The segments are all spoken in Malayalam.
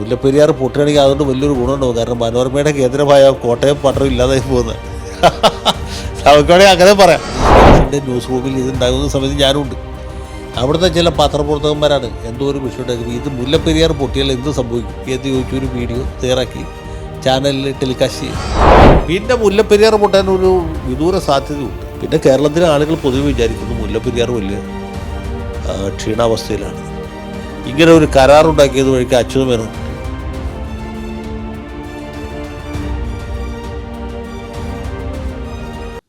മുല്ലപ്പെരിയാർ പൊട്ടുകയാണെങ്കിൽ അതുകൊണ്ട് വലിയൊരു ഗുണമുണ്ടാവും കാരണം മനോരമയുടെ കേന്ദ്രമായ കോട്ടയം പട്ടണം ഇല്ലാതായി പോകുന്നത് നമുക്കാണെങ്കിൽ അങ്ങനെ പറയാം. എന്റെ ന്യൂസ് റൂമിൽ ഇത് ഉണ്ടാകുന്ന സമയത്ത് ഞാനുണ്ട് അവിടുത്തെ ചില പത്രപ്രവർത്തകന്മാരാണ് എന്തോ ഒരു വിഷയം ഉണ്ടാക്കുന്നത്. ഇത് മുല്ലപ്പെരിയാർ പൊട്ടിയാൽ എന്ത് സംഭവിക്കും? എന്ന് ചോദിച്ചു ഒരു വീഡിയോ തയ്യാറാക്കി. ചാനലിൽ ടെലികാസ്റ്റ് ചെയ്യും. പിന്നെ മുല്ലപ്പെരിയാർ പൊട്ടാൻ ഒരു വിദൂര സാധ്യതയുണ്ട്. പിന്നെ കേരളത്തിലെ ആളുകൾ പൊതുവെ വിചാരിക്കുന്നു മുല്ലപ്പെരിയാർ വലിയ ക്ഷീണാവസ്ഥയിലാണ്. ഇങ്ങനെ ഒരു കരാറുണ്ടാക്കിയത് വഴിക്ക് അച്യുതമേനോൻ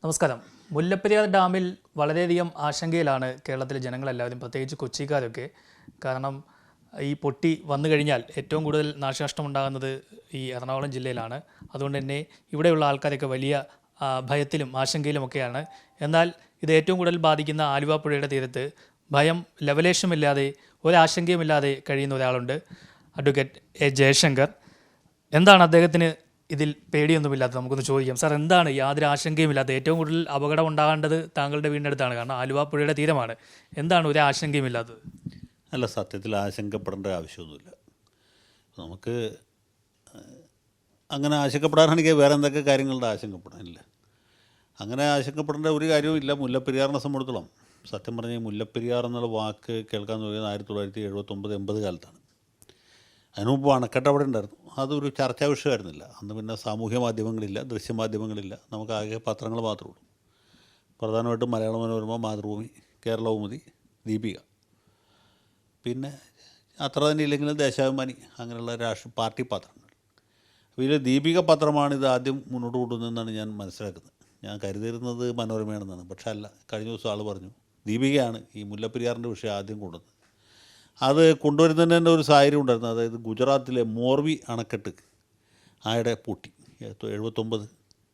നമസ്കാരം. മുല്ലപ്പെരിയാർ ഡാമിൽ വളരെയധികം ആശങ്കയിലാണ് കേരളത്തിലെ ജനങ്ങളെല്ലാവരും പ്രത്യേകിച്ച് കൊച്ചിക്കാരൊക്കെ. കാരണം ഈ പൊട്ടി വന്നു കഴിഞ്ഞാൽ ഏറ്റവും കൂടുതൽ നാശനഷ്ടം ഉണ്ടാകുന്നത് ഈ എറണാകുളം ജില്ലയിലാണ്. അതുകൊണ്ട് തന്നെ ഇവിടെയുള്ള ആൾക്കാരൊക്കെ വലിയ ഭയത്തിലും ആശങ്കയിലുമൊക്കെയാണ് എന്നാൽ ഇത് ഏറ്റവും കൂടുതൽ ബാധിക്കുന്ന ആലുവ പുഴയുടെ തീരത്ത് ഭയം ലവലേശമില്ലാതെ ഒരാശങ്കയുമില്ലാതെ കഴിയുന്ന ഒരാളുണ്ട്. Advocate A Jayashankar. എന്താണ് അദ്ദേഹത്തിന് ഇതിൽ പേടിയൊന്നുമില്ലാത്ത നമുക്കൊന്ന് ചോദിക്കാം. സാർ എന്താണ് യാതൊരു ആശങ്കയുമില്ലാത്ത ഏറ്റവും കൂടുതൽ അപകടം ഉണ്ടാകേണ്ടത് താങ്കളുടെ വീടിനടുത്താണ്? കാരണം ആലുവ പുഴയുടെ തീരമാണ്. എന്താണ് ഒരു ആശങ്കയുമില്ലാത്തത് അല്ല സത്യത്തിൽ ആശങ്കപ്പെടേണ്ട ആവശ്യമൊന്നുമില്ല. നമുക്ക് അങ്ങനെ ആശങ്കപ്പെടാനാണെങ്കിൽ വേറെ എന്തൊക്കെ കാര്യങ്ങളുടെ ആശങ്കപ്പെടാനില്ല. അങ്ങനെ ആശങ്കപ്പെടേണ്ട ഒരു കാര്യവും ഇല്ല. മുല്ലപ്പെരിയാറിനെ സംബന്ധിച്ചിടത്തോളം സത്യം പറഞ്ഞാൽ മുല്ലപ്പെരിയാർ എന്നുള്ള വാക്ക് കേൾക്കാൻ തുടങ്ങിയത് ആയിരത്തി തൊള്ളായിരത്തി എഴുപത്തൊമ്പത് എൺപത് കാലത്താണ്. അതിനു മുമ്പ് അണക്കെട്ട് അവിടെ ഉണ്ടായിരുന്നു. അതൊരു ചർച്ചാ വിഷയമായിരുന്നില്ല. അന്ന് പിന്നെ സാമൂഹ്യ മാധ്യമങ്ങളില്ല ദൃശ്യമാധ്യമങ്ങളില്ല നമുക്ക് ആകെ പത്രങ്ങൾ മാത്രമേ ഉള്ളൂ. പ്രധാനമായിട്ടും മലയാള മനോരമ മാതൃഭൂമി കേരളകൗമുദി ദീപിക. പിന്നെ അത്ര തന്നെ ഇല്ലെങ്കിലും ദേശാഭിമാനി അങ്ങനെയുള്ള രാഷ്ട്രീയ പാർട്ടി പത്രങ്ങൾ. അപ്പോൾ ഇതിൽ ദീപിക പത്രമാണ് ഇത് ആദ്യം മുന്നോട്ട് കൊണ്ടുവന്നതെന്നാണ് ഞാൻ മനസ്സിലാക്കുന്നത്. ഞാൻ കരുതിയിരുന്നത് മനോരമയാണെന്നാണ്. പക്ഷേ അല്ല കഴിഞ്ഞ ദിവസം ആൾ പറഞ്ഞു ദീപികയാണ് ഈ മുല്ലപ്പെരിയാറിന്റെ വിഷയം ആദ്യം കൊണ്ടുവന്നത്. അത് കൊണ്ടുവരുന്നതിന് തന്നെ ഒരു സാഹചര്യം ഉണ്ടായിരുന്നു. അതായത് ഗുജറാത്തിലെ മോർവി അണക്കെട്ട് ആയുടെ പൊട്ടി. എഴുപത്തൊമ്പത്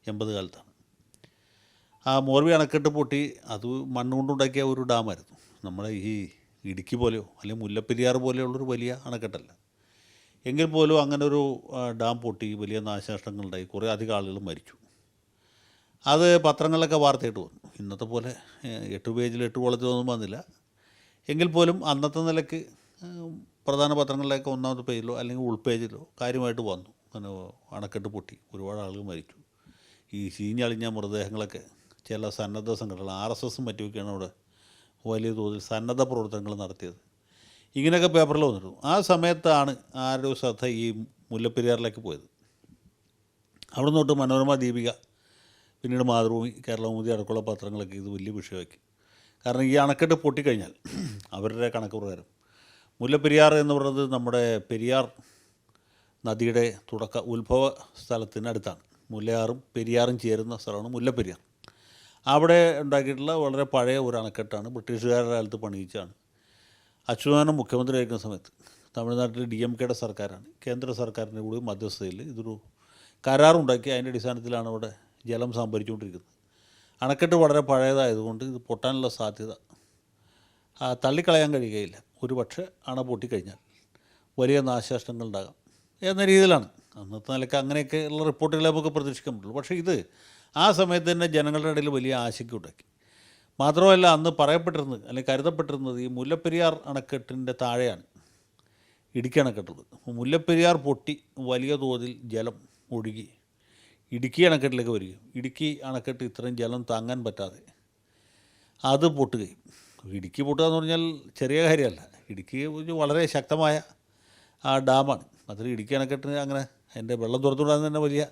എൺപത് കാലത്താണ്. ആ മോർവി അണക്കെട്ട് പൊട്ടി അത് മണ്ണ് കൊണ്ടുണ്ടാക്കിയ ഒരു ഡാമായിരുന്നു. നമ്മുടെ ഈ ഇടുക്കി പോലെയോ അല്ലെങ്കിൽ മുല്ലപ്പെരിയാർ പോലെയുള്ളൊരു വലിയ അണക്കെട്ടല്ല. എങ്കിൽ പോലും അങ്ങനെ ഒരു ഡാം പൊട്ടി വലിയ നാശനഷ്ടങ്ങളുണ്ടായി. കുറേ അധികം ആളുകൾ മരിച്ചു. അത് പത്രങ്ങളിലൊക്കെ വാർത്തയായിട്ട് വന്നു. ഇന്നത്തെ പോലെ എട്ട് പേജിൽ എട്ട് കോളത്തിലൊന്നും വന്നില്ല. എങ്കിൽ പോലും അന്നത്തെ നിലയ്ക്ക് പ്രധാന പത്രങ്ങളിലൊക്കെ ഒന്നാമത്തെ പേജിലോ അല്ലെങ്കിൽ ഉൾപേജിലോ കാര്യമായിട്ട് വന്നു. അങ്ങനെ അണക്കെട്ട് പൊട്ടി. ഒരുപാട് ആളുകൾ മരിച്ചു. ഈ ചീഞ്ഞളിഞ്ഞ മൃതദേഹങ്ങളൊക്കെ ചില സന്നദ്ധ സംഘടനകൾ ആർ എസ് എസും മറ്റുമൊക്കെയാണ് അവിടെ വലിയ തോതിൽ സന്നദ്ധ പ്രവർത്തനങ്ങൾ നടത്തിയത്. ഇങ്ങനെയൊക്കെ പേപ്പറിൽ വന്നിരുന്നു. ആ സമയത്താണ് ആരുടെ ശ്രദ്ധ ഈ മുല്ലപ്പെരിയാറിലേക്ക് പോയത്. അവിടെ തൊട്ട് മനോരമ ദീപിക പിന്നീട് മാതൃഭൂമി കേരളഭൂമി അടക്കമുള്ള പത്രങ്ങളൊക്കെ ഇത് വലിയ വിഷയമാക്കി. കാരണം ഈ അണക്കെട്ട് പൊട്ടിക്കഴിഞ്ഞാൽ അവരുടെ കണക്ക് പ്രകാരം മുല്ലപ്പെരിയാർ എന്ന് പറയുന്നത് നമ്മുടെ പെരിയാർ നദിയുടെ തുടക്ക ഉത്ഭവ സ്ഥലത്തിനടുത്താണ് മുല്ലയാറും പെരിയാറും ചേരുന്ന സ്ഥലമാണ് മുല്ലപ്പെരിയാർ. അവിടെ ഉണ്ടാക്കിയിട്ടുള്ള വളരെ പഴയ ഒരു അണക്കെട്ടാണ് ബ്രിട്ടീഷുകാരുടെ കാലത്ത് പണിയിച്ചാണ് മുഖ്യമന്ത്രി മുഖ്യമന്ത്രിയായിരിക്കുന്ന സമയത്ത് തമിഴ്നാട്ടിൽ ഡി എം കെയുടെ സർക്കാരാണ്. കേന്ദ്ര സർക്കാരിന്റെ കൂടി മധ്യസ്ഥതയിൽ ഇതൊരു കരാറുണ്ടാക്കി അതിന്റെ അടിസ്ഥാനത്തിലാണ് അവിടെ ജലം സംഭരിച്ചുകൊണ്ടിരിക്കുന്നത്. അണക്കെട്ട് വളരെ പഴയതായതുകൊണ്ട് ഇത് പൊട്ടാനുള്ള സാധ്യത. തള്ളിക്കളയാൻ കഴിയുകയില്ല. ഒരു പക്ഷേ അണ പൊട്ടിക്കഴിഞ്ഞാൽ വലിയ നാശനഷ്ടങ്ങൾ ഉണ്ടാകാം എന്ന രീതിയിലാണ്. അന്നത്തെ നിലയ്ക്ക് അങ്ങനെയൊക്കെ ഉള്ള റിപ്പോർട്ടുകളെ നമുക്ക് പ്രതീക്ഷിക്കാൻ പറ്റുള്ളൂ. പക്ഷേ ഇത് ആ സമയത്ത് തന്നെ ജനങ്ങളുടെ ഇടയിൽ വലിയ ആശങ്ക ഉണ്ടാക്കി. മാത്രമല്ല അന്ന് പറയപ്പെട്ടിരുന്നത് അല്ലെങ്കിൽ കരുതപ്പെട്ടിരുന്നത് ഈ മുല്ലപ്പെരിയാർ അണക്കെട്ടിന്റെ താഴെയാണ് ഇടുക്കി അണക്കെട്ടുള്ളത്. മുല്ലപ്പെരിയാർ പൊട്ടി വലിയ തോതിൽ ജലം ഒഴുകി ഇടുക്കി അണക്കെട്ടിലേക്ക് വരികയും ഇടുക്കി അണക്കെട്ട് ഇത്രയും ജലം താങ്ങാൻ പറ്റാതെ. അത് പൊട്ടുകയും. ഇടുക്കി പൊട്ടുക എന്ന് പറഞ്ഞാൽ ചെറിയ കാര്യമല്ല. ഇടുക്കി വളരെ ശക്തമായ ആ ഡാമാണ്. അതിൽ ഇടുക്കി അണക്കെട്ടിന് അങ്ങനെ അതിന്റെ വെള്ളം തുറത്തുവിടാൻ തന്നെ വലിയ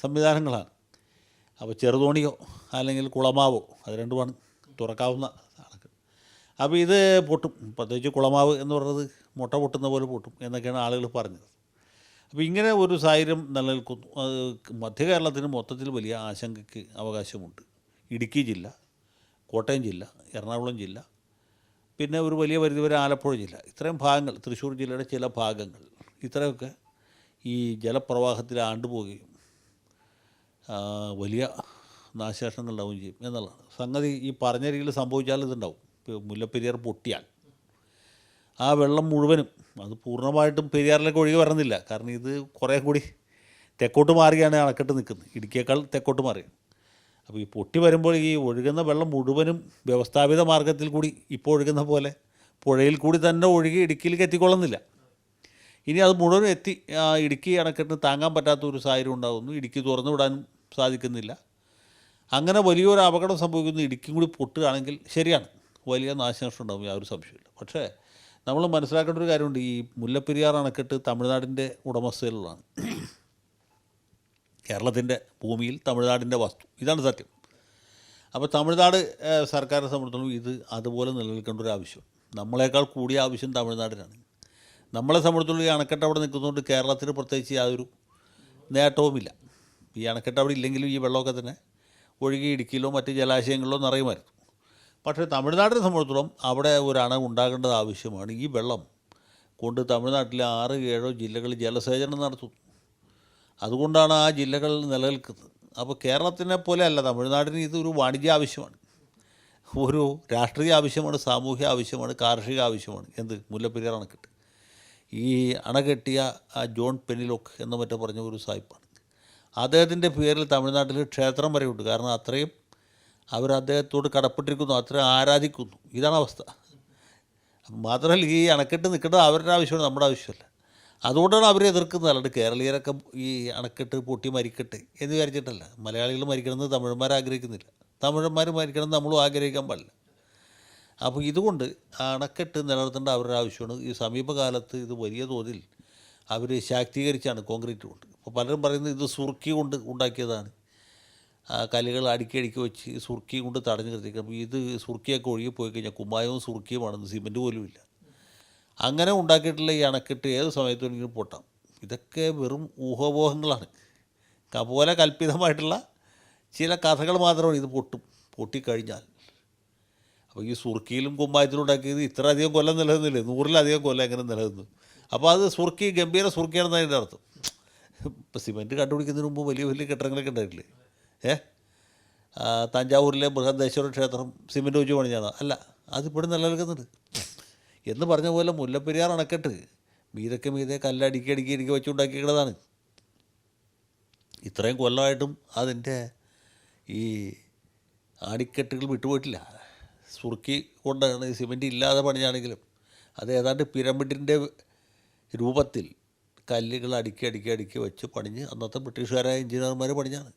സംവിധാനങ്ങളാണ്. അപ്പോൾ ചെറുതോണിയോ അല്ലെങ്കിൽ കുളമാവോ അത് രണ്ടുമാണ് തുറക്കാവുന്ന അണക്കെട്ട്. അപ്പോൾ ഇത് പൊട്ടും. പ്രത്യേകിച്ച് കുളമാവ് എന്ന് പറയുന്നത് മുട്ട പൊട്ടുന്ന പോലെ പൊട്ടും എന്നൊക്കെയാണ് ആളുകൾ പറഞ്ഞത്. അപ്പോൾ ഇങ്ങനെ ഒരു സാഹചര്യം നിലനിൽക്കുന്നു. മധ്യ കേരളത്തിന് മൊത്തത്തിൽ വലിയ ആശങ്കയ്ക്ക് അവകാശമുണ്ട്. ഇടുക്കി ജില്ല കോട്ടയം ജില്ല എറണാകുളം ജില്ല പിന്നെ ഒരു വലിയ പരിധി വരെ ആലപ്പുഴ ജില്ല. ഇത്രയും ഭാഗങ്ങൾ തൃശ്ശൂർ ജില്ലയുടെ ചില ഭാഗങ്ങൾ ഇത്രയൊക്കെ ഈ ജലപ്രവാഹത്തിൽ ആണ്ടുപോവുകയും വലിയ നാശനഷ്ടങ്ങൾ ഉണ്ടാവുകയും ചെയ്യും എന്നുള്ളതാണ്. സംഗതി ഈ പറഞ്ഞ രീതിയിൽ സംഭവിച്ചാൽ ഇതുണ്ടാവും. മുല്ലപ്പെരിയാർ പൊട്ടിയാൽ ആ വെള്ളം മുഴുവനും അത് പൂർണമായിട്ടും പെരിയാറിലേക്ക് ഒഴുകി വരുന്നില്ല കാരണം ഇത് കുറേ കൂടി തെക്കോട്ട് മാറിയാണ് അണക്കെട്ട് നിൽക്കുന്നത്. ഇടുക്കിയേക്കാൾ തെക്കോട്ട് മാറി അപ്പോൾ ഈ പൊട്ടി വരുമ്പോൾ ഈ ഒഴുകുന്ന വെള്ളം മുഴുവനും വ്യവസ്ഥാപിത മാർഗത്തിൽ കൂടി ഇപ്പോൾ ഒഴുകുന്ന പോലെ പുഴയിൽ കൂടി തന്നെ ഒഴുകി ഇടുക്കിയിലേക്ക് എത്തിക്കൊള്ളുന്നില്ല ഇനി അത് മുഴുവൻ എത്തി ഇടുക്കി അണക്കെട്ടിന് താങ്ങാൻ പറ്റാത്ത ഒരു സാഹചര്യം ഉണ്ടാകുന്നു. ഇടുക്കി തുറന്നു വിടാനും സാധിക്കുന്നില്ല. അങ്ങനെ വലിയൊരു അപകടം സംഭവിക്കുന്നു. ഇടുക്കിയും കൂടി പൊട്ടുകയാണെങ്കിൽ ശരിയാണ്. വലിയ നാശനഷ്ടം ഉണ്ടാകും. യാതൊരു സംശയമില്ല പക്ഷേ നമ്മൾ മനസ്സിലാക്കേണ്ട ഒരു കാര്യമുണ്ട്. ഈ മുല്ലപ്പെരിയാർ അണക്കെട്ട് തമിഴ്നാടിന്റെ ഉടമസ്ഥയിലുള്ളതാണ് കേരളത്തിന്റെ ഭൂമിയിൽ തമിഴ്നാടിന്റെ വസ്തു. ഇതാണ് സത്യം. അപ്പോൾ തമിഴ്നാട് സർക്കാരിനെ സംബന്ധിച്ചിടത്തോളം ഇത് അതുപോലെ നിലനിൽക്കേണ്ട ഒരു ആവശ്യം. നമ്മളെക്കാൾ കൂടിയ ആവശ്യം തമിഴ്നാടിനാണ്. നമ്മളെ സംബന്ധിച്ചുള്ള ഈ അണക്കെട്ട് അവിടെ നിൽക്കുന്നതുകൊണ്ട് കേരളത്തിന് പ്രത്യേകിച്ച് യാതൊരു നേട്ടവുമില്ല. ഈ അണക്കെട്ട് അവിടെ ഇല്ലെങ്കിലും ഈ വെള്ളമൊക്കെ തന്നെ ഒഴുകി ഇടുക്കിയിലോ മറ്റ് ജലാശയങ്ങളിലോ നിറയുമായിരുന്നു. പക്ഷേ തമിഴ്നാടിനെ സംബന്ധിച്ചിടത്തോളം അവിടെ ഒരു അണ ഉണ്ടാകേണ്ടത് ആവശ്യമാണ്. ഈ വെള്ളം കൊണ്ട് തമിഴ്നാട്ടിലെ ആറ് ഏഴോ ജില്ലകളിൽ ജലസേചനം നടത്തും. അതുകൊണ്ടാണ് ആ ജില്ലകൾ നിലനിൽക്കുന്നത്. അപ്പോൾ കേരളത്തിനെ പോലെ അല്ല തമിഴ്നാടിന് ഇതൊരു വാണിജ്യ ആവശ്യമാണ്. ഒരു രാഷ്ട്രീയ ആവശ്യമാണ് സാമൂഹ്യ ആവശ്യമാണ് കാർഷിക ആവശ്യമാണ്. എന്ത്? മുല്ലപ്പെരിയാർ അണക്കെട്ട്. ഈ അണ കെട്ടിയ ആ ജോൺ പെനിലോക്ക് എന്ന് മറ്റോ പറഞ്ഞ ഒരു സായിപ്പാണ്. അദ്ദേഹത്തിന്റെ പേരിൽ തമിഴ്നാട്ടിൽ ക്ഷേത്രം വരെയുണ്ട്. കാരണം അത്രയും അവർ അദ്ദേഹത്തോട് കടപ്പെട്ടിരിക്കുന്നു അത്രയും ആരാധിക്കുന്നു. ഇതാണ് അവസ്ഥ. മാത്രമല്ല ഈ അണക്കെട്ട് നിൽക്കേണ്ടത് അവരുടെ ആവശ്യമാണ് നമ്മുടെ ആവശ്യമല്ല. അതുകൊണ്ടാണ് അവരെ എതിർക്കുന്നത്. അല്ലാണ്ട് കേരളീയരൊക്കെ ഈ അണക്കെട്ട് പൊട്ടി മരിക്കട്ടെ എന്ന് വിചാരിച്ചിട്ടല്ല. മലയാളികൾ മരിക്കണമെന്ന് തമിഴന്മാർ ആഗ്രഹിക്കുന്നില്ല. തമിഴന്മാർ മരിക്കണമെന്ന് നമ്മളും ആഗ്രഹിക്കാൻ പാടില്ല. അപ്പോൾ ഇതുകൊണ്ട് അണക്കെട്ട് നിലനിർത്തേണ്ട അവരുടെ ആവശ്യമാണ്. ഈ സമീപകാലത്ത് ഇത് വലിയ തോതിൽ അവർ ശാക്തീകരിച്ചാണ് കോൺക്രീറ്റ് കൊണ്ട്. അപ്പോൾ പലരും പറയുന്നത് ഇത് സുർക്കി കൊണ്ട് ഉണ്ടാക്കിയതാണ്. കല്ലുകൾ അടുക്കി അടുക്കി വെച്ച് സുർക്കി കൊണ്ട് തടഞ്ഞു നിർത്തിക്കും അപ്പോൾ ഇത് സുർക്കിയൊക്കെ ഒഴുകി പോയി കഴിഞ്ഞാൽ കുമ്മായവും സുർക്കിയുമാണെന്ന് സിമെന്റ് പോലും ഇല്ല. അങ്ങനെ ഉണ്ടാക്കിയിട്ടുള്ള ഈ അണക്കെട്ട് ഏത് സമയത്തും പൊട്ടാം. ഇതൊക്കെ വെറും ഊഹോപോഹങ്ങളാണ് അതുപോലെ പോലെ കൽപ്പിതമായിട്ടുള്ള ചില കഥകൾ മാത്രമാണ് ഇത് പൊട്ടും പൊട്ടിക്കഴിഞ്ഞാൽ. അപ്പോൾ ഈ സുർക്കിയിലും കുമ്മായത്തിലും ഉണ്ടാക്കിയത് ഇത്ര അധികം കൊല്ലം നിലനിന്നില്ലേ? നൂറിലധികം കൊല്ലം എങ്ങനെ നിലനിന്നു? അപ്പോൾ അത് സുർക്കി ഗംഭീര സുർക്കിയാണെന്ന് അതിന്റെ അർത്ഥം. ഇപ്പോൾ സിമെന്റ് കണ്ടുപിടിക്കുന്നതിന് മുമ്പ് വലിയ വലിയ കെട്ടിടങ്ങളൊക്കെ ഉണ്ടായിട്ടില്ലേ? ഏ? തഞ്ചാവൂരിലെ ബൃഹദേശ്വര ക്ഷേത്രം സിമെന്റ് വെച്ച് പണിഞ്ഞാണ് അല്ല അതിപ്പോഴും നിലനിൽക്കുന്നുണ്ട് എന്ന് പറഞ്ഞ പോലെ മുല്ലപ്പെരിയാർ അണക്കെട്ട് മീതൊക്കെ മീതെ കല്ലടുക്കി അടുക്കി അടുക്കി വെച്ചുണ്ടാക്കിയിട്ടുള്ളതാണ് ഇത്രയും കൊല്ലമായിട്ടും അതിന്റെ ഈ അടിക്കെട്ടുകൾ വിട്ടുപോയിട്ടില്ല. സുറുക്കി കൊണ്ടാണ് സിമെന്റ് ഇല്ലാതെ പണിഞ്ഞാണെങ്കിലും അത് ഏതാണ്ട് പിരമിഡിന്റെ രൂപത്തിൽ കല്ലുകൾ അടുക്കി അടുക്കി അടുക്കി വെച്ച് പണിഞ്ഞ് അന്നത്തെ ബ്രിട്ടീഷുകാരായ എഞ്ചിനീയർമാർ പണിഞ്ഞാണ്.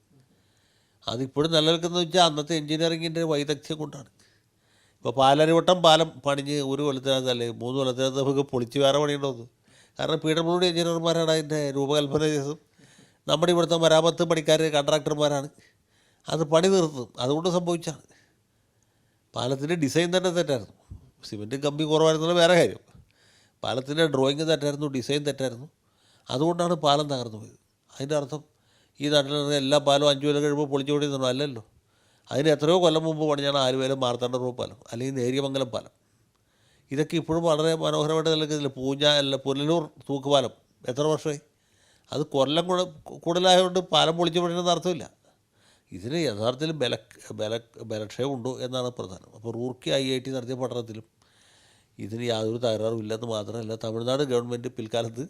അതിപ്പോഴും നിലനിൽക്കുന്നത് വെച്ചാൽ അന്നത്തെ എഞ്ചിനീയറിങ്ങിന്റെ വൈദഗ്ധ്യം കൊണ്ടാണ്. ഇപ്പോൾ പാലരിവട്ടം പാലം പണിഞ്ഞ് ഒരു കൊല്ലത്തിനകത്ത് അല്ലെ മൂന്ന് കൊല്ലത്തിനകത്ത് നമുക്ക് പൊളിച്ച് വേറെ പണിയുണ്ടോന്ന്. കാരണം പി ഡബ്ല്യു ഡി എഞ്ചിനീയർമാരാണ് അതിന്റെ രൂപകൽപ്പന ചെയ്തതും. നമ്മുടെ ഇവിടുത്തെ മരാമത്ത് പണിക്കാർ കോൺട്രാക്ടർമാരാണ്. അത് പണി നിർത്തും അതുകൊണ്ട് സംഭവിച്ചാണ്. പാലത്തിന്റെ ഡിസൈൻ തന്നെ തെറ്റായിരുന്നു. സിമെന്റ് കമ്പി കുറവായിരുന്നുള്ള വേറെ കാര്യം. പാലത്തിന്റെ ഡ്രോയിങ് തെറ്റായിരുന്നു ഡിസൈൻ തെറ്റായിരുന്നു. അതുകൊണ്ടാണ് പാലം തകർന്നു പോയത്. അതിന്റെ അർത്ഥം ഈ നാട്ടിലുള്ള എല്ലാ പാലവും അഞ്ചു കൊല്ലം കഴിയുമ്പോൾ പൊളിച്ചു കൊണ്ടിരുന്നു അല്ലല്ലോ. അതിന് എത്രയോ കൊല്ലം മുമ്പ് പണിഞ്ഞാണ് ആലുവേലും മാർത്താണ്ഡ റോ പാലം അല്ലെങ്കിൽ നേരിയമംഗലം പാലം. ഇതൊക്കെ ഇപ്പോഴും വളരെ മനോഹരമായിട്ട് നിൽക്കുന്നില്ല പൂഞ്ഞ അല്ല പുനലൂർ തൂക്കുപാലം എത്ര വർഷമായി? അത് കൊല്ലം കൂടെ കൂടുതലായതുകൊണ്ട് പാലം പൊളിച്ചു പണിയുന്ന അർത്ഥമില്ല. ഇതിന് യഥാർത്ഥത്തിൽ ബല ബല ബലക്ഷയം ഉണ്ടോ എന്നാണ് പ്രധാനം. അപ്പോൾ റൂർക്കി ഐ ഐ ടി നടത്തിയ പഠനത്തിലും ഇതിന് യാതൊരു തകരാറും ഇല്ലെന്ന് മാത്രമല്ല തമിഴ്നാട് ഗവൺമെന്റ് പിൽക്കാലത്ത്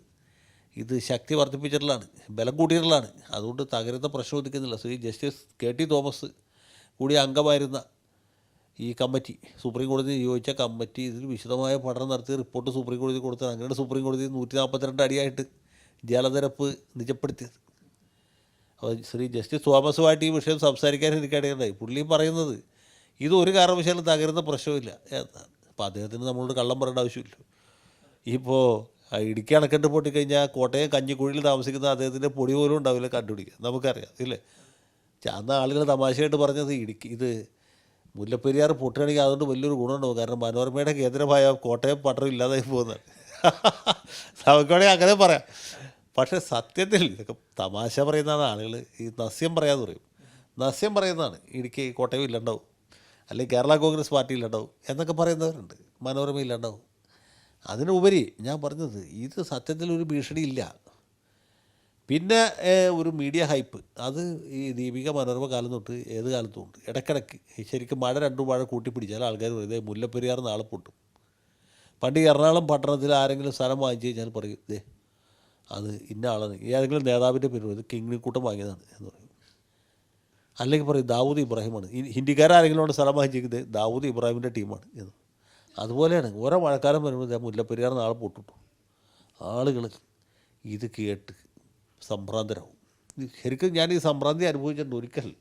ഇത് ശക്തി വർദ്ധിപ്പിച്ചിട്ടുള്ളതാണ്. ബലം കൂട്ടിയിട്ടുള്ളതാണ്. അതുകൊണ്ട് തകരുന്ന പ്രശ്നം ഒതുക്കുന്നില്ല Shri justice K T Thomas കൂടി അംഗമായിരുന്ന ഈ കമ്മിറ്റി സുപ്രീം കോടതി നിയോഗിച്ച കമ്മിറ്റി ഇതിൽ വിശദമായ പഠനം നടത്തി റിപ്പോർട്ട് സുപ്രീം കോടതി കൊടുത്തത് അങ്ങനെയാണ് സുപ്രീം കോടതി നൂറ്റി നാൽപ്പത്തിരണ്ട് അടിയായിട്ട് ജലനിരപ്പ് നിജപ്പെടുത്തിയത്. അപ്പോൾ ശ്രീ ജസ്റ്റിസ് തോമസുമായിട്ട് ഈ വിഷയം സംസാരിക്കാൻ എനിക്കിടയുണ്ടായി പുള്ളി പറയുന്നത് ഇത് ഒരു കാരണവശാലും തകരുന്ന പ്രശ്നമില്ല എന്നാണ്. അപ്പോൾ അദ്ദേഹത്തിന് നമ്മളോട് കള്ളം പറയേണ്ട ആവശ്യമില്ല. ഇപ്പോൾ ഇടുക്കി അണക്കെട്ട് പൊട്ടിക്കഴിഞ്ഞാൽ കോട്ടയം കഞ്ഞിക്കുഴിയിൽ താമസിക്കുന്ന അദ്ദേഹത്തിന്റെ പൊടി പോലും ഉണ്ടാവില്ല കണ്ടുപിടിക്കുക നമുക്കറിയാം ഇല്ലേ? അന്ന് ആളുകൾ തമാശയായിട്ട് പറഞ്ഞത് ഇടുക്കി ഇത് മുല്ലപ്പെരിയാർ പൊട്ടുകയാണെങ്കിൽ അതുകൊണ്ട് വലിയൊരു ഗുണമുണ്ടാവും കാരണം മനോരമയുടെ കേന്ദ്രമായ കോട്ടയം പട്ടണം ഇല്ലാതായി പോകുന്നതാണ് നമുക്കവിടെ അങ്ങനെ പറയാം. പക്ഷെ സത്യത്തിൽ ഇതൊക്കെ തമാശ പറയുന്നതാണ് ആളുകൾ ഈ നസ്യം പറയാന്ന് പറയും. നസ്യം പറയുന്നതാണ് ഇടുക്കി കോട്ടയം ഇല്ലണ്ടാവും. അല്ലെങ്കിൽ കേരള കോൺഗ്രസ് പാർട്ടി ഇല്ലണ്ടാവും എന്നൊക്കെ പറയുന്നവരുണ്ട്. മനോരമ ഇല്ലണ്ടാവും. അതിനുപരി ഞാൻ പറഞ്ഞത് ഇത് സത്യത്തിൽ ഒരു ഭീഷണി ഇല്ല പിന്നെ ഒരു മീഡിയ ഹൈപ്പ്. അത് ഈ ദീപിക മനോരമ കാലം തൊട്ട് ഏത് കാലത്തും ഉണ്ട്. ഇടയ്ക്കിടയ്ക്ക് ശരിക്കും മഴ രണ്ടു മഴ കൂട്ടിപ്പിടിച്ചാൽ ആൾക്കാർ പറയും ഇതേ മുല്ലപ്പെരിയാർ നാളെ പൊട്ടും. പണ്ട് എറണാകുളം പട്ടണത്തിൽ ആരെങ്കിലും സ്ഥലം വാങ്ങിച്ചു കഴിഞ്ഞാൽ പറയും ഇതേ അത് ഇന്ന ആളാണ്. ഏതെങ്കിലും നേതാവിന്റെ പേര് പറയും, കിങ്ങിണിക്കൂട്ടം വാങ്ങിയതാണ്. എന്ന് പറയും. അല്ലെങ്കിൽ പറയും ദാവൂദ് ഇബ്രാഹിമാണ്. ഹിന്ദിക്കാരാരെങ്കിലും ഉണ്ട് സ്ഥലം വാങ്ങിച്ചിരിക്കുന്നത് ദാവൂദ് ഇബ്രാഹിമിന്റെ ടീമാണ്. എന്ന്. അതുപോലെയാണ്. ഓരോ മഴക്കാലം വരുമ്പോൾ മുല്ലപ്പെരിയാർ നാളെ പൊട്ടിട്ടു. ആളുകൾ ഇത് കേട്ട് സംഭ്രാന്തരാകും ശരിക്കും ഞാൻ ഈ സംഭ്രാന്തി അനുഭവിച്ചിട്ടുണ്ട് ഒരിക്കൽ.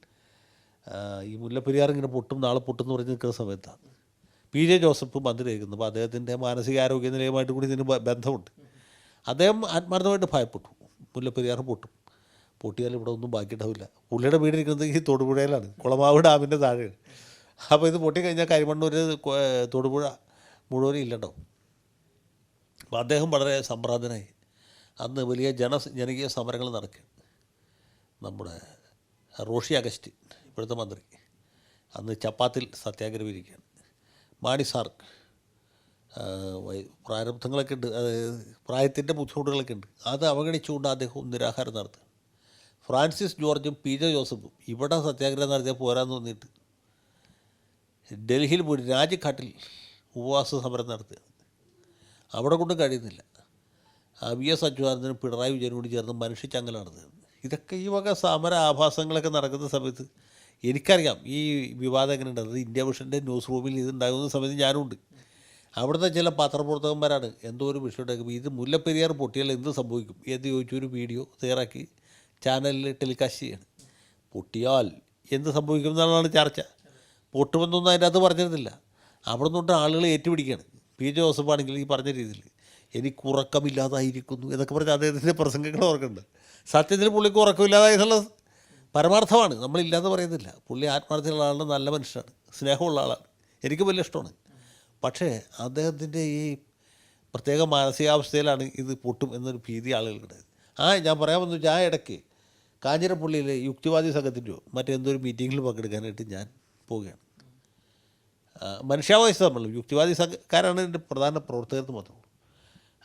ഈ മുല്ലപ്പെരിയാർ ഇങ്ങനെ പൊട്ടും നാളെ പൊട്ടും എന്ന് പറഞ്ഞ് നിൽക്കുന്ന സമയത്താണ് പി ജെ ജോസഫ് മന്ത്രിയായിരുന്നു അപ്പോൾ അദ്ദേഹത്തിന്റെ മാനസികാരോഗ്യ നിലയുമായിട്ട് കൂടി ഇതിന് ബന്ധമുണ്ട്. അദ്ദേഹം ആത്മാർത്ഥമായിട്ട് ഭയപ്പെട്ടു. മുല്ലപ്പെരിയാർ പൊട്ടും. പൊട്ടിയാൽ ഇവിടെ ഒന്നും ബാക്കിയിട്ടാവില്ല പുള്ളിയുടെ വീടിരിക്കുന്നത് ഈ തൊടുപുഴയിലാണ്. കുളമാവ് ഡാമിന്റെ താഴെയാണ്. അപ്പോൾ ഇത് പൊട്ടിക്കഴിഞ്ഞാൽ കരിമണ്ണൂർ തൊടുപുഴ മുഴുവനും ഇല്ലണ്ടോ അപ്പോൾ അദ്ദേഹം വളരെ സമ്പ്രാന്തനായി അന്ന് വലിയ ജന ജനകീയ സമരങ്ങൾ നടക്കും. നമ്മുടെ റോഷി അഗസ്റ്റിൻ ഇപ്പോഴത്തെ മന്ത്രി. അന്ന് ചപ്പാത്തിൽ സത്യാഗ്രഹം ഇരിക്കുകയാണ് മാണി സാർ പ്രാരബ്ധങ്ങളൊക്കെ ഉണ്ട്. പ്രായത്തിന്റെ ബുദ്ധിമുട്ടുകളൊക്കെ ഉണ്ട്. അത് അവഗണിച്ചുകൊണ്ട് അദ്ദേഹം നിരാഹാരം നടത്തുക ഫ്രാൻസിസ് ജോർജും പി ജെ ജോസഫും ഇവിടെ സത്യാഗ്രഹം നടത്തിയാൽ പോരാന്ന് തോന്നിയിട്ട് ഡൽഹിയിൽ പോയി രാജ്ഘാട്ടിൽ ഉപവാസ സമരം നടത്തുക. അവിടെ കൊണ്ട് കഴിയുന്നില്ല. വി എസ് അച്യുതാനന്ദനും പിണറായി വിജയനും കൂടി ചേർന്ന് മനുഷ്യച്ചങ്ങല നടത്തുന്നത് ഇതൊക്കെ ഈ വക സമര ആഭാസങ്ങളൊക്കെ നടക്കുന്ന സമയത്ത് എനിക്കറിയാം ഈ വിവാദം എങ്ങനെ ഉണ്ടത് ഇന്ത്യ വിഷന്റെ ന്യൂസ് റൂമിൽ ഇത് ഉണ്ടാകുന്ന സമയത്ത് ഞാനുണ്ട്. അവിടുത്തെ ചില പത്രപ്രവർത്തകന്മാരാണ് എന്തോ ഒരു വിഷയം ഉണ്ടാക്കുമ്പോൾ ഇത് മുല്ലപ്പെരിയാർ പൊട്ടിയാൽ എന്ത് സംഭവിക്കും? എന്ന് ചോദിച്ചൊരു വീഡിയോ തയ്യാറാക്കി ചാനലിൽ ടെലികാസ്റ്റ് ചെയ്യാണ്. പൊട്ടിയാൽ എന്ത് സംഭവിക്കും എന്നുള്ളതാണ് ചർച്ച. പൊട്ടുമെന്നൊന്നും അതിന്റെ അത് പറഞ്ഞിരുന്നില്ല. അവിടെ നിന്നുകൊണ്ട് ആളുകൾ ഏറ്റുപിടിക്കുകയാണ്. പി ജോസഫ് ആണെങ്കിൽ ഈ പറഞ്ഞ രീതിയിൽ. എനിക്ക് ഉറക്കമില്ലാതായിരിക്കുന്നു എന്നൊക്കെ പറഞ്ഞ് അദ്ദേഹത്തിന്റെ പ്രസംഗങ്ങൾ ഓർക്കുന്നുണ്ട്. സത്യത്തിൽ പുള്ളിക്ക് ഉറക്കമില്ലാതായി എന്നുള്ളത് പരമാർത്ഥമാണ്. നമ്മളില്ലാതെ പറയുന്നില്ല. പുള്ളി ആത്മാർത്ഥമുള്ള ആളാണ് നല്ല മനുഷ്യനാണ്. സ്നേഹമുള്ള ആളാണ്. എനിക്ക് വലിയ ഇഷ്ടമാണ്. പക്ഷേ അദ്ദേഹത്തിന്റെ ഈ പ്രത്യേക മാനസികാവസ്ഥയിലാണ് ഇത് പൊട്ടും എന്നൊരു ഭീതി ആളുകൾക്കുണ്ടായത് ആ ഞാൻ പറയാമെന്ന് വെച്ചാൽ ആ ഇടയ്ക്ക് കാഞ്ഞിരപ്പള്ളിയിലെ യുക്തിവാദി സംഘത്തിന്റെയോ മറ്റെന്തോ ഒരു മീറ്റിങ്ങിൽ പങ്കെടുക്കാനായിട്ട് ഞാൻ പോവുകയാണ്. മനുഷ്യാവകാശ സമ്മേളനം യുക്തിവാദി സംഘക്കാരാണ് എന്റെ പ്രധാന പ്രവർത്തകർക്ക് മാത്രമേ ഉള്ളൂ.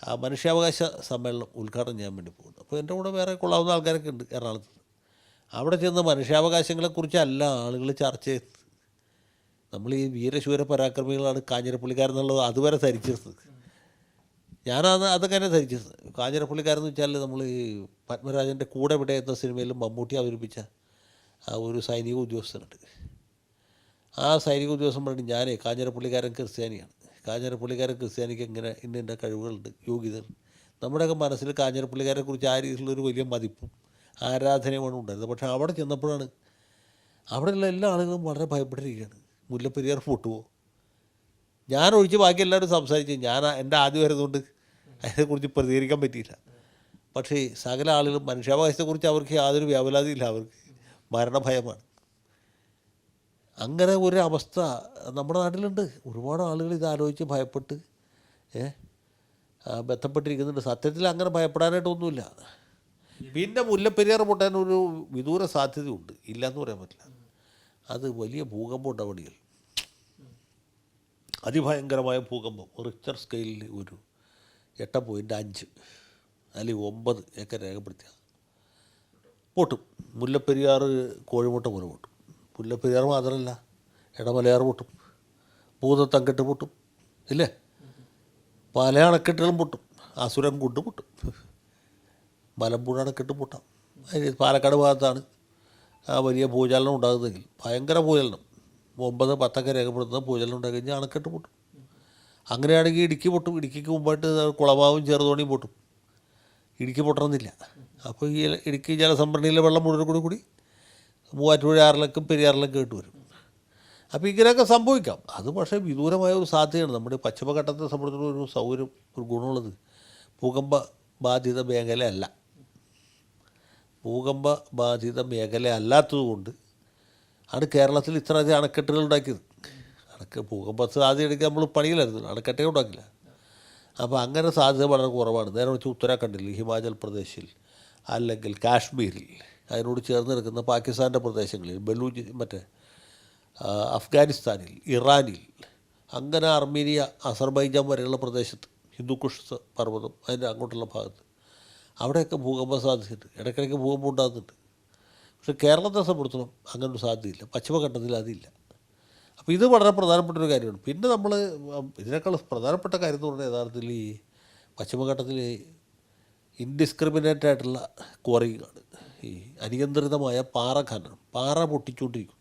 ആ മനുഷ്യാവകാശ സമ്മേളനം ഉദ്ഘാടനം ചെയ്യാൻ വേണ്ടി പോകുന്നു. അപ്പോൾ എന്റെ കൂടെ വേറെ കൊള്ളാവുന്ന ആൾക്കാരൊക്കെ ഉണ്ട് എറണാകുളത്ത്. അവിടെ ചെന്ന് മനുഷ്യാവകാശങ്ങളെക്കുറിച്ചല്ല ആളുകൾ ചർച്ച ചെയ്യുന്നത്. നമ്മൾ ഈ വീരശൂര പരാക്രമികളാണ് കാഞ്ഞിരപ്പള്ളിക്കാരെന്നുള്ളത് അതുവരെ ധരിച്ചിരുന്നത്. ഞാനത് അതൊക്കെ തന്നെ ധരിച്ചിരുന്നത്. കാഞ്ഞിരപ്പള്ളിക്കാരെന്ന് വെച്ചാൽ നമ്മൾ ഈ പത്മരാജന്റെ കൂടെ വിടെ എന്ന സിനിമയിൽ മമ്മൂട്ടി അവതരിപ്പിച്ച ആ ഒരു സൈനിക ഉദ്യോഗസ്ഥനുണ്ട്. ആ സൈനിക ഉദ്യോഗസ്ഥൻ പറഞ്ഞു ഞാനേ കാഞ്ഞിരപ്പള്ളിക്കാരൻ ക്രിസ്ത്യാനിയാണ്. കാഞ്ഞിരപ്പള്ളിക്കാരൻ ക്രിസ്ത്യാനിക്ക് ഇങ്ങനെ ഇന്ന ഇന്ന കഴിവുകളുണ്ട് യോഗ്യതകൾ. നമ്മുടെയൊക്കെ മനസ്സിൽ കാഞ്ഞിരപ്പള്ളിക്കാരെ കുറിച്ച് ആ രീതിയിലുള്ളൊരു വലിയ മതിപ്പും ആരാധനയുമാണ് ഉണ്ടായിരുന്നത്. പക്ഷേ അവിടെ ചെന്നപ്പോഴാണ് അവിടെയുള്ള എല്ലാ ആളുകളും വളരെ ഭയപ്പെട്ടിരിക്കുകയാണ്. മുല്ലപ്പെരിയാർ പൊട്ടുവോ ഞാൻ ഒഴിച്ച് ബാക്കി എല്ലാവരും സംസാരിച്ചു ഞാൻ എന്റെ ആദ്യം വരുന്നതുകൊണ്ട് അതിനെക്കുറിച്ച് പ്രതികരിക്കാൻ പറ്റിയില്ല. പക്ഷേ സകല ആളുകളും മനുഷ്യാവകാശത്തെക്കുറിച്ച് അവർക്ക് യാതൊരു വ്യാപലാതിയില്ല. അവർക്ക് മരണഭയമാണ്. അങ്ങനെ ഒരു അവസ്ഥ നമ്മുടെ നാട്ടിലുണ്ട്. ഒരുപാട് ആളുകൾ ഇത് ആലോചിച്ച് ഭയപ്പെട്ട് ഏ ബന്ധപ്പെട്ടിരിക്കുന്നുണ്ട്. സത്യത്തിൽ അങ്ങനെ ഭയപ്പെടാനായിട്ടൊന്നുമില്ല. പിന്നെ മുല്ലപ്പെരിയാർ പൊട്ടാൻ ഒരു വിദൂര സാധ്യതയുണ്ട്. ഇല്ലയെന്ന് പറയാൻ പറ്റില്ല. അത് വലിയ ഭൂകമ്പം ഉണ്ടാവണികൾ അതിഭയങ്കരമായ ഭൂകമ്പം. റിച്ചർ സ്കെയിലിൽ ഒരു എട്ട് പോയിന്റ് അഞ്ച് അല്ലെങ്കിൽ ഒമ്പത് ഒക്കെ രേഖപ്പെടുത്തിയ. പൊട്ടും. മുല്ലപ്പെരിയാർ കോഴിമുട്ട പോലെ പൊട്ടും. മുല്ലപ്പെരിയാർ മാത്രമല്ല ഇടമലയാർ പൊട്ടും ഭൂതത്തങ്കെട്ട് പൊട്ടും ഇല്ലേ? പല അണക്കെട്ടുകളും പൊട്ടും അസുരം കൊണ്ട് പൊട്ടും മലമ്പുഴ അണക്കെട്ട് പൊട്ടാം. പാലക്കാട് ഭാഗത്താണ് ആ വലിയ ഭൂചലനം ഉണ്ടാകുന്നതെങ്കിൽ ഭയങ്കര ഭൂചലനം. ഒമ്പത് പത്തൊക്കെ രേഖപ്പെടുത്തുന്ന ഭൂചലനം ഉണ്ടായി കഴിഞ്ഞാൽ അണക്കെട്ട് പൊട്ടും. അങ്ങനെയാണെങ്കിൽ ഇടുക്കി പൊട്ടും. ഇടുക്കിക്ക് മുമ്പായിട്ട് കുളമാവും ചെറുതോണിയും പൊട്ടും. ഇടുക്കി പൊട്ടണമെന്നില്ല. അപ്പോൾ ഈ ഇടുക്കി ജലസംഭരണിയിലെ വെള്ളം മുഴുവൻ കൂടി കൂടി മൂവാറ്റുപുഴ ആറിലേക്കും പെരിയാറിലേക്കും കേട്ട് വരും. അപ്പോൾ ഇങ്ങനെയൊക്കെ സംഭവിക്കാം. അത് പക്ഷേ വിദൂരമായ ഒരു സാധ്യതയാണ്. നമ്മുടെ പശ്ചിമഘട്ടത്തെ സംബന്ധിച്ചിടത്തോളം ഒരു സൗകര്യം ഒരു ഗുണമുള്ളത്. ഭൂകമ്പ ബാധിത മേഖലയല്ല ഭൂകമ്പ ബാധിത മേഖല അല്ലാത്തതുകൊണ്ട് ആണ് കേരളത്തിൽ ഇത്രയധികം അണക്കെട്ടുകൾ ഉണ്ടാക്കിയത്. അണക്ക് ഭൂകമ്പ സാധ്യത എടുക്കാൻ നമ്മൾ പണിയിലായിരുന്നു അണക്കെട്ടേ ഉണ്ടാക്കില്ല. അപ്പോൾ അങ്ങനെ സാധ്യത വളരെ കുറവാണ്. നേരെ വെച്ച് ഉത്തരാഖണ്ഡിൽ ഹിമാചൽ പ്രദേശിൽ അല്ലെങ്കിൽ കാശ്മീരിൽ. അതിനോട് ചേർന്ന് നിൽക്കുന്ന പാകിസ്ഥാന്റെ പ്രദേശങ്ങളിൽ ബലൂജി മറ്റേ അഫ്ഗാനിസ്ഥാനിൽ ഇറാനിൽ അങ്ങനെ അർമീനിയ അസർബൈജാൻ വരെയുള്ള പ്രദേശത്ത് ഹിന്ദുക്കുഷ് പർവതം അതിന്റെ അങ്ങോട്ടുള്ള ഭാഗത്ത് അവിടെയൊക്കെ ഭൂകമ്പ സാധ്യതയുണ്ട് ഇടയ്ക്കിടയ്ക്ക് ഭൂകമ്പം ഉണ്ടാകുന്നുണ്ട്. പക്ഷേ കേരളത്തെ സംബന്ധിച്ചിടത്തോളം അങ്ങനെ ഒരു സാധ്യതയില്ല. പശ്ചിമഘട്ടത്തിൽ അതില്ല. അപ്പോൾ ഇത് വളരെ പ്രധാനപ്പെട്ട ഒരു കാര്യമാണ്. പിന്നെ നമ്മൾ ഇതിനേക്കാൾ പ്രധാനപ്പെട്ട കാര്യം എന്ന് പറഞ്ഞാൽ യഥാർത്ഥത്തിൽ ഈ പശ്ചിമഘട്ടത്തിൽ ഇൻഡിസ്ക്രിമിനേറ്റ് ആയിട്ടുള്ള ക്വാറിങ് ആണ് ഈ അനിയന്ത്രിതമായ പാറ ഖനനം പാറ പൊട്ടിച്ചുകൊണ്ടിരിക്കും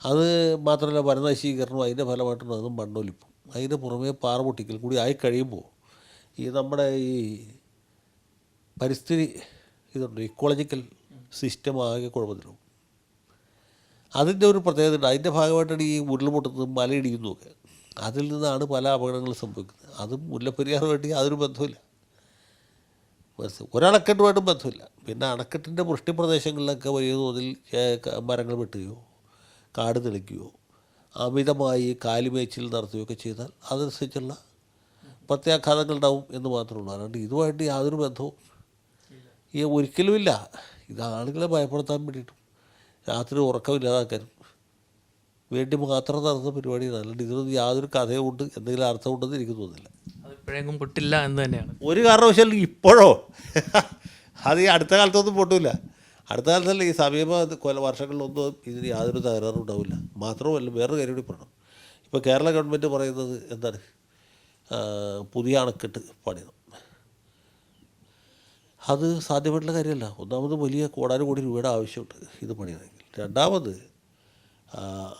അത് മാത്രമല്ല വനനശീകരണം അതിന്റെ ഫലമായിട്ടുണ്ടാകുന്ന മണ്ണൊലിപ്പും. അതിന് പുറമേ പാറ പൊട്ടിക്കൽ കൂടി ആയി കഴിയുമ്പോൾ ഈ നമ്മുടെ ഈ പരിസ്ഥിതി ഇതുണ്ട് ഇക്കോളജിക്കൽ സിസ്റ്റം ആകെ കുഴപ്പത്തിലാവും. അതിന്റെ ഒരു പ്രത്യേകത ഉണ്ട്. അതിന്റെ ഭാഗമായിട്ടാണ് ഈ ഉരുൾപൊട്ടുന്നതും മലയിടിക്കുന്നതുമൊക്കെ അതിൽ നിന്നാണ് പല അപകടങ്ങളും സംഭവിക്കുന്നത്. അതും മുല്ലപ്പെരിയാറുമായിട്ട് യാതൊരു ബന്ധവുമില്ല. മനസ്സി- ഒരണക്കെട്ടുമായിട്ടും ബന്ധമില്ല. പിന്നെ അണക്കെട്ടിന്റെ വൃഷ്ടി പ്രദേശങ്ങളിലൊക്കെ വലിയ തോതിൽ മരങ്ങൾ വെട്ടുകയോ കാട് തെളിക്കുകയോ അമിതമായി കാലിമേച്ചിൽ നടത്തുകയൊക്കെ ചെയ്താൽ അതനുസരിച്ചുള്ള പ്രത്യാഘാതങ്ങൾ ഉണ്ടാവും എന്ന് മാത്രമേ ഉള്ളൂ അല്ലാണ്ട് ഇതുമായിട്ട് യാതൊരു ബന്ധവും ഈ ഒരിക്കലുമില്ല. ഇത് ആളുകളെ ഭയപ്പെടുത്താൻ വേണ്ടിയിട്ടും രാത്രി ഉറക്കമില്ലാതാക്കാനും വേണ്ടി മാത്രം നടന്ന പരിപാടിയാണ്. അല്ലാണ്ട് ഇതിനൊന്നും യാതൊരു കഥയുണ്ട് എന്തെങ്കിലും അർത്ഥമുണ്ടെന്ന് എനിക്ക് തോന്നുന്നില്ല. അത് ഇപ്പോഴെങ്കും പൊട്ടില്ല എന്ന് തന്നെയാണ്. ഒരു കാരണവശാലും ഇപ്പോഴോ? അത് ഈ അടുത്ത കാലത്തൊന്നും പൊട്ടില്ല അടുത്ത കാലത്തല്ല ഈ സമീപ കൊല വർഷങ്ങളിലൊന്നും ഇതിന് യാതൊരു തകരാറും ഉണ്ടാവില്ല. മാത്രമല്ല വേറൊരു കാര്യം കൂടി പറയണം. ഇപ്പോൾ കേരള ഗവൺമെന്റ് പറയുന്നത് എന്താണ്? പുതിയ അണക്കെട്ട് പണിയണം. അത് സാധ്യമായിട്ടുള്ള കാര്യമല്ല. ഒന്നാമത് വലിയ കോടാനും കോടി രൂപയുടെ ആവശ്യമുണ്ട് ഇത് പണിയണമെങ്കിൽ. രണ്ടാമത്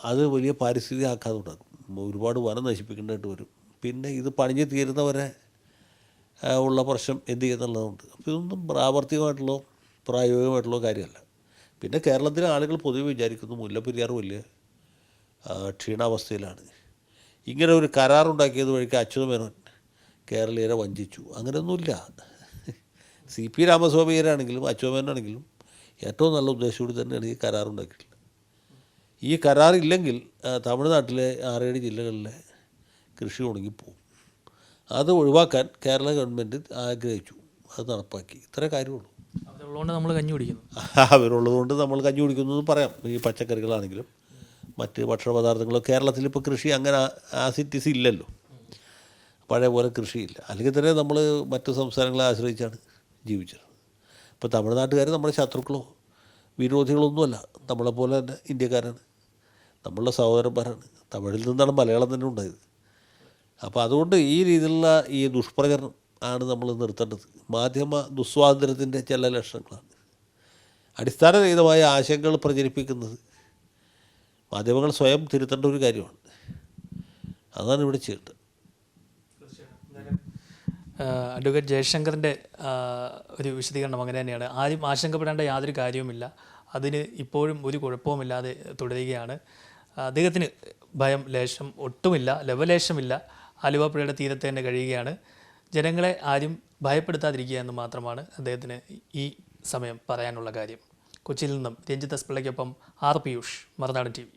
അത് വലിയ പാരിസ്ഥിതിക ആഘാതം ഉണ്ടാക്കും. ഒരുപാട് വനം നശിപ്പിക്കേണ്ടതായിട്ട് വരും. പിന്നെ ഇത് പണിഞ്ഞ് തീരുന്നവരെ ഉള്ള പ്രശ്നം എന്ത് ചെയ്യുന്നുള്ളതുണ്ട്. അപ്പോൾ ഇതൊന്നും പ്രാവർത്തികമായിട്ടുള്ള പ്രായോഗികമായിട്ടുള്ള കാര്യമല്ല. പിന്നെ കേരളത്തിലെ ആളുകൾ പൊതുവെ വിചാരിക്കുന്നു മുല്ലപ്പെരിയാർ വലിയ ക്ഷീണാവസ്ഥയിലാണ്. ഇങ്ങനെ ഒരു കരാറുണ്ടാക്കിയത് വഴിക്ക് അച്യുത മേനോൻ കേരളീയരെ വഞ്ചിച്ചു. അങ്ങനെയൊന്നുമില്ല. സി പി രാമസ്വാമിയരാണെങ്കിലും അച്യുത മേനോനാണെങ്കിലും ഏറ്റവും നല്ല ഉദ്ദേശത്തോടെ തന്നെയാണ് ഈ കരാറുണ്ടാക്കിയിട്ടുള്ളത് ഈ കരാറില്ലെങ്കിൽ തമിഴ്നാട്ടിലെ ആറേഴ് ജില്ലകളിലെ കൃഷി ഉണങ്ങിപ്പോവും അത് ഒഴിവാക്കാൻ കേരള ഗവൺമെന്റ് ആഗ്രഹിച്ചു. അത് നടപ്പാക്കി. ഇത്രേ കാര്യമുള്ളൂ. അവരുള്ളതുകൊണ്ട് നമ്മൾ കഞ്ഞി കുടിക്കുന്നു. അവരുള്ളതുകൊണ്ട് നമ്മൾ കഞ്ഞി കുടിക്കുന്നു എന്ന് പറയാം. ഈ പച്ചക്കറികളാണെങ്കിലും മറ്റ് ഭക്ഷണ പദാർത്ഥങ്ങളും കേരളത്തിൽ ഇപ്പോൾ കൃഷി അങ്ങനെ ആസിറ്റിസ് ഇല്ലല്ലോ. പഴയ പോലെ കൃഷിയില്ല. അല്ലെങ്കിൽ തന്നെ നമ്മൾ മറ്റ് സംസ്ഥാനങ്ങളെ ആശ്രയിച്ചാണ് ജീവിച്ചത്. ഇപ്പോൾ തമിഴ്നാട്ടുകാർ നമ്മുടെ ശത്രുക്കളോ വിരോധികളൊന്നുമല്ല. നമ്മളെപ്പോലെ തന്നെ ഇന്ത്യക്കാരാണ്. നമ്മളുടെ സഹോദരന്മാരാണ്. തമിഴിൽ നിന്നാണ് മലയാളം തന്നെ ഉണ്ടായത്. അപ്പോൾ അതുകൊണ്ട് ഈ രീതിയിലുള്ള ഈ ദുഷ്പ്രചരണം ആണ് നമ്മൾ നിർത്തേണ്ടത്. മാധ്യമ ദുസ്വാതന്ത്ര്യത്തിന്റെ ചില ലക്ഷണങ്ങളാണ്. അടിസ്ഥാനരഹിതമായ ആശങ്കകൾ പ്രചരിപ്പിക്കുന്നത് മാധ്യമങ്ങൾ സ്വയം തിരുത്തേണ്ട ഒരു കാര്യമാണ്. അതാണ് ഇവിടെ ചെയ്യേണ്ടത്. അഡ്വക്കേറ്റ് ജയശങ്കറിന്റെ ഒരു വിശദീകരണം അങ്ങനെ തന്നെയാണ്. ആരും ആശങ്കപ്പെടേണ്ട യാതൊരു കാര്യവുമില്ല. അതിന് ഇപ്പോഴും ഒരു കുഴപ്പവുമില്ലാതെ തുടരുകയാണ്. അദ്ദേഹത്തിന് ഭയം ലേശം ഒട്ടുമില്ല ലവലേശമില്ല. ആലുവാപ്പുഴയുടെ തീരത്ത് തന്നെ കഴിയുകയാണ്. ജനങ്ങളെ ആരും ഭയപ്പെടുത്താതിരിക്കുക എന്ന് മാത്രമാണ് അദ്ദേഹത്തിന് ഈ സമയം പറയാനുള്ള കാര്യം. കൊച്ചിയിൽ നിന്നും Ranjith S പിള്ളയ്ക്കൊപ്പം R Piyush Marunadan T V.